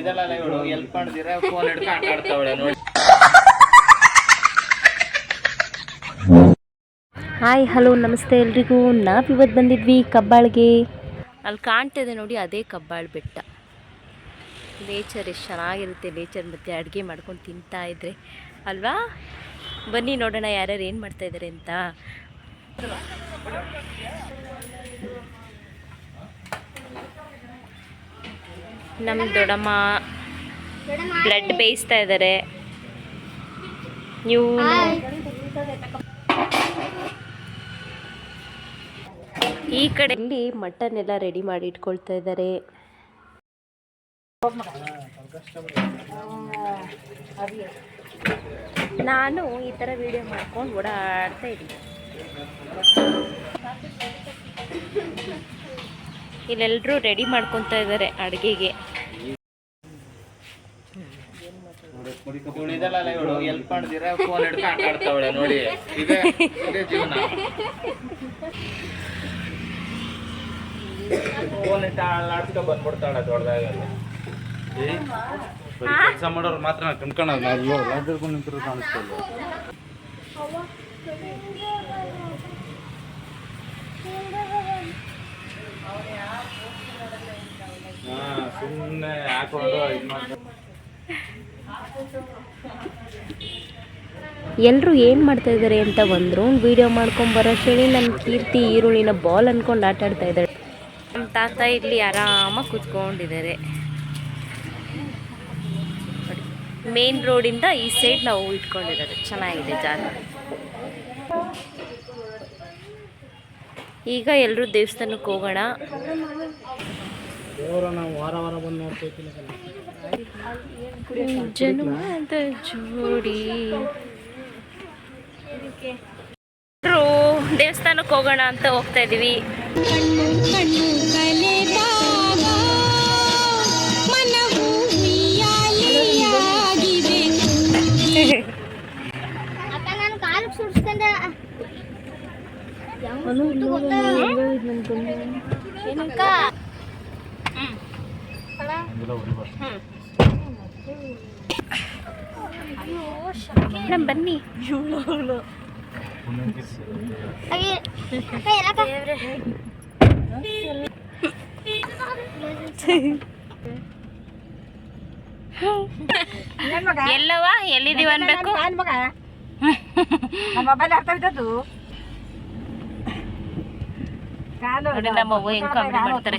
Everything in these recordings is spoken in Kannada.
ಇದೆಲ್ಲ ಇವಳು ಎಲ್ಪ್ ಮಾಡ್ದಿರ ಫೋನ್ ಹಿಡ್ಕೊಂಡು ಆಟ ಆಡ್ತಾವಳೆ ನೋಡಿ. ಹಾಯ್ ಹಲೋ ನಮಸ್ತೆ ಎಲ್ರಿಗೂ. ನಾವಿವತ್ತು ಬಂದಿದ್ವಿ ಕಬ್ಬಾಳ್ಗೆ. ಅಲ್ಲಿ ಕಾಣ್ತಿದೆ ನೋಡಿ ಅದೇ ಕಬ್ಬಾಳ್ ಬೆಟ್ಟ. ನೇಚರ್ ಎಷ್ಟು ಚೆನ್ನಾಗಿರುತ್ತೆ ನೇಚರ್ ಮತ್ತು ಅಡುಗೆ ಮಾಡ್ಕೊಂಡು ತಿಂತಾ ಇದ್ರೆ. ಅಲ್ವಾ? ಬನ್ನಿ ನೋಡೋಣ ಯಾರ್ಯಾರು ಏನು ಮಾಡ್ತಾ ಇದ್ದಾರೆ ಅಂತ. ನಮ್ಮ ದೊಡ್ಡಮ್ಮ ಬ್ಲಡ್ ಬೇಯಿಸ್ತಾ ಇದ್ದಾರೆ ನೀವು ಈ ಕಡೆ ಇಲ್ಲಿ ಮಟನ್ ಎಲ್ಲ ರೆಡಿ ಮಾಡಿ ಇಟ್ಕೊಳ್ತಾ ಇದ್ದಾರೆ ನಾನು ಈ ಥರ ವಿಡಿಯೋ ಮಾಡ್ಕೊಂಡು ಓಡಾಡ್ತಾ ಇದ್ದೀನಿ. ಇಲ್ಲೆಲ್ಲರೂ ರೆಡಿ ಮಾಡ್ಕೊತಾ ಇದ್ದಾರೆ ಅಡುಗೆಗೆ. ಫೋನ್ ನೋಡಿ. ಜೀವನ. ಫೋನ್ ಇಟ್ಟು ಆಡ್ಸ್ಕೊ ಬಂದ್ಬಿಡ್ತಾಳೆ ದೊಡ್ಡದಾಗ ಕೆಲಸ ಮಾಡೋರು ಮಾತ್ರ ಕಣ್ಕೊಳ್ಳೋದು ನಾವು ರಾಜ್ಯದಲ್ಲಿ ನಿಂತಿರೋ ಕಾಣಿಸ್ತಿಲ್ಲ ಹಾ ಸುಮ್ಮನೆ ಹಾಕೊಂಡು ಎಲ್ಲರೂ ಏನು ಮಾಡ್ತಾ ಇದ್ದಾರೆ ಅಂತ ಒಂದು ರೌಂಡ್ ವಿಡಿಯೋ ಮಾಡ್ಕೊಂಬರೋ ಶನಿ ನನ್ನ ಕೀರ್ತಿ ಈರುಳ್ಳಿನ ಬಾಲ್ ಅಂದ್ಕೊಂಡು ಆಟ ಆಡ್ತಾ ಇದ್ದಾಳೆ. ನಮ್ಮ ತಾತ ಇಲ್ಲಿ ಆರಾಮಾಗಿ ಕೂತ್ಕೊಂಡಿದ್ದಾರೆ. ಮೇನ್ ರೋಡಿಂದ ಈ ಸೈಡ್ ನಾವು ಇಟ್ಕೊಂಡಿರೋದು. ಚೆನ್ನಾಗಿದೆ ಜಾಗ. ಈಗ ಎಲ್ಲರೂ ದೇವಸ್ಥಾನಕ್ಕೆ ಹೋಗೋಣ. ಜನ್ಮದ ಜೋಡಿ. ದೇವಸ್ಥಾನಕ್ಕೆ ಹೋಗೋಣ ಅಂತ ಹೋಗ್ತಾ ಇದೀವಿ. ಅಕ್ಕ ನಾನು ಕಾಲಿಗೆ ಸುಡ್ಸ್ಕೊಂಡ. ಏನಕ್ಕ? ಮೇಡಮ್ ಬನ್ನಿ. ಎಲ್ಲವ ಅಕ್ಕ ಅನ್ಬೇಕು? ಮೊಬೈಲ್ ಎಲ್ಲಿದೀವಿ ಅನ್ಬೇಕು ನೋಡಿ ನಮ್ಮ ಹೆಂಗ್ ಕಾಮಿಡಿ ಮಾಡ್ತಾರೆ.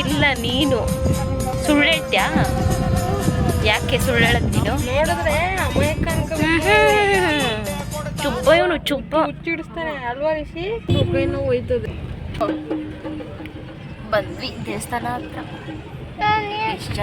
ಇಲ್ಲ ನೀನು. ಸುಳ್ಳು ಹೇಳ್ತ್ಯಾ ಯಾಕೆ ಸುಳ್ಳು ಹೇಳದ್ ನೀನು ಚುಪ್ಪ ಚುಬ್ಬ ಇವನು ಚುಬ್ಬ ಹುಚ್ಚಿಡಿಸ್ತಾನೆ ಅಲ್ವಾ ರಿಷಿ? ಕೈನೂ ಹೋಯ್ತದೆ. ಬಂದ್ವಿ ದೇವಸ್ಥಾನ ಹತ್ರ. ಎಷ್ಟು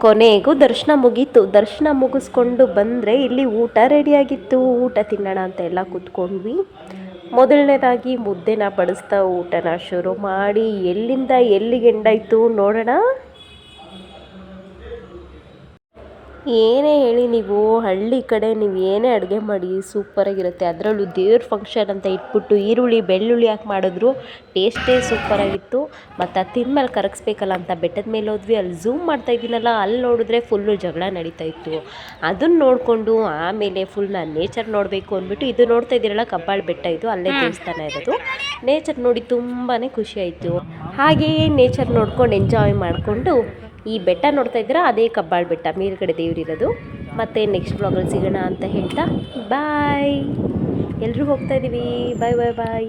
ಕೊನೆಗೂ ದರ್ಶನ ಮುಗೀತು. ದರ್ಶನ ಮುಗಿಸ್ಕೊಂಡು ಬಂದರೆ ಇಲ್ಲಿ ಊಟ ರೆಡಿಯಾಗಿತ್ತು. ಊಟ ತಿನ್ನೋಣ ಅಂತ ಎಲ್ಲ ಕೂತ್ಕೊಂಡ್ವಿ. ಮೊದಲನೇದಾಗಿ ಮುದ್ದೆನ ಬಡಿಸ್ತಾ ಊಟನ ಶುರು ಮಾಡಿ ಎಲ್ಲಿಂದ ಎಲ್ಲಿಗೆ ಎಂಡಾಯಿತು ನೋಡೋಣ. ಏನೇ ಹೇಳಿ ನೀವು ಹಳ್ಳಿ ಕಡೆ ನೀವು ಏನೇ ಅಡುಗೆ ಮಾಡಿ ಸೂಪರಾಗಿರುತ್ತೆ ಅದರಲ್ಲೂ ದೇವ್ರ ಫಂಕ್ಷನ್ ಅಂತ ಇಟ್ಬಿಟ್ಟು ಈರುಳ್ಳಿ ಬೆಳ್ಳುಳ್ಳಿ ಹಾಕಿ ಮಾಡಿದ್ರು ಟೇಸ್ಟೇ ಸೂಪರಾಗಿತ್ತು ಮತ್ತು ಅದು ತಿಂದ್ಮೇಲೆ ಕರಗಿಸ್ಬೇಕಲ್ಲ ಅಂತ ಬೆಟ್ಟದ ಮೇಲೆ ಹೋದ್ವಿ. ಅಲ್ಲಿ ಝೂಮ್ ಮಾಡ್ತಾ ಇದ್ದೀನಲ್ಲ ಅಲ್ಲಿ ನೋಡಿದ್ರೆ ಫುಲ್ಲು ಜಗಳ ನಡೀತಾ ಇತ್ತು. ಅದನ್ನು ನೋಡಿಕೊಂಡು ಆಮೇಲೆ ಫುಲ್ ನಾನು ನೇಚರ್ ನೋಡಬೇಕು ಅಂದ್ಬಿಟ್ಟು ಇದು ನೋಡ್ತಾ ಇದ್ದೀರಲ್ಲ ಕಬ್ಬಾಳ್ ಬೆಟ್ಟ ಇದು ಅಲ್ಲೇ ದೇವಸ್ಥಾನ ಇರೋದು. ನೇಚರ್ ನೋಡಿ ತುಂಬಾ ಖುಷಿ ಆಯಿತು. ಹಾಗೆಯೇ ನೇಚರ್ ನೋಡ್ಕೊಂಡು ಎಂಜಾಯ್ ಮಾಡಿಕೊಂಡು ಈ ಬೆಟ್ಟ ನೋಡ್ತಾ ಇದ್ದೀರಾ? ಅದೇ ಕಬ್ಬಾಳ್ ಬೆಟ್ಟ. ಮೇಲ್ಗಡೆ ದೇವರಿರೋದು ಮತ್ತೆ ನೆಕ್ಸ್ಟ್ ಬ್ಲಾಗಲ್ಲಿ ಸಿಗೋಣ ಅಂತ ಹೇಳ್ತಾ ಬಾಯ್ ಎಲ್ಲರೂ ಹೋಗ್ತಾ ಇದ್ದೀವಿ ಬಾಯ್ ಬಾಯ್ ಬಾಯ್